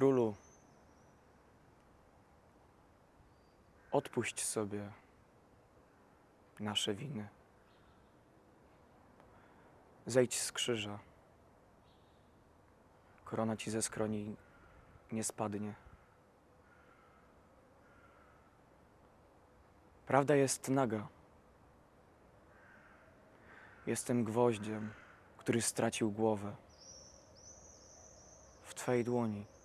Królu, odpuść sobie nasze winy. Zejdź z krzyża. Korona ci ze skroni nie spadnie. Prawda jest naga. Jestem gwoździem, który stracił głowę. W twojej dłoni